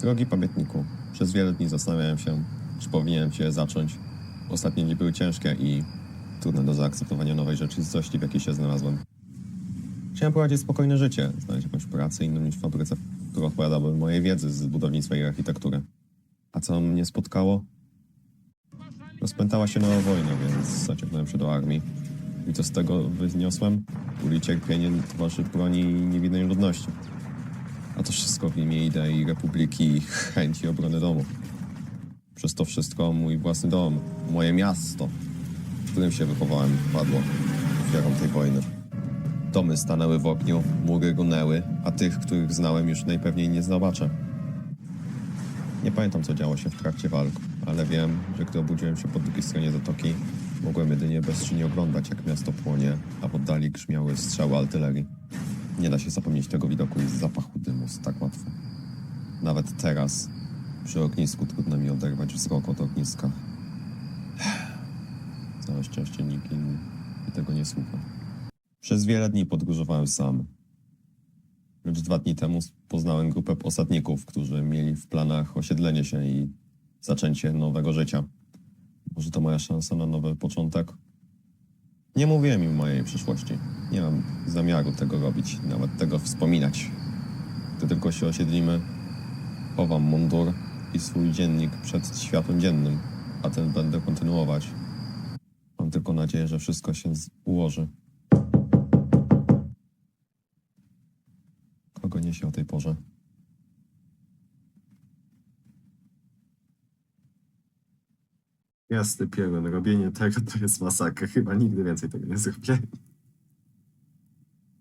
Drogi pamiętniku, przez wiele dni zastanawiałem się, czy powinienem Cię zacząć. Ostatnie dni były ciężkie i trudne do zaakceptowania nowej rzeczywistości, w jakiej się znalazłem. Chciałem prowadzić spokojne życie, znaleźć jakąś pracę inną niż w fabryce, która odpowiadałaby mojej wiedzy z budownictwa i architektury. A co mnie spotkało? Rozpętała się nowa wojna, więc zaciągnąłem się do armii. I co z tego wyniosłem? Ból i cierpienie towarzyszy broni niewinnej ludności. A to wszystko w imię idei republiki i chęci obrony domu. Przez to wszystko mój własny dom, moje miasto, w którym się wychowałem, padło ofiarą tej wojny. Domy stanęły w ogniu, mury runęły, a tych, których znałem, już najpewniej nie zobaczę. Nie pamiętam, co działo się w trakcie walk, ale wiem, że gdy obudziłem się po drugiej stronie zatoki, mogłem jedynie bezczynnie oglądać, jak miasto płonie, a w oddali grzmiały strzały artylerii. Nie da się zapomnieć tego widoku i zapachu dymu tak łatwo. Nawet teraz, przy ognisku, trudno mi oderwać wzrok od ogniska. Całe szczęście nikt inny tego nie słucha. Przez wiele dni podróżowałem sam. Lecz dwa dni temu poznałem grupę osadników, którzy mieli w planach osiedlenie się i zaczęcie nowego życia. Może to moja szansa na nowy początek? Nie mówiłem im o mojej przyszłości. Nie mam zamiaru tego robić, nawet tego wspominać. Gdy tylko się osiedlimy, chowam mundur i swój dziennik przed światłem dziennym, a ten będę kontynuować. Mam tylko nadzieję, że wszystko się ułoży. Kogo niesie o tej porze? Jasny pieron, robienie tego to jest masakra. Chyba nigdy więcej tego nie zrobię.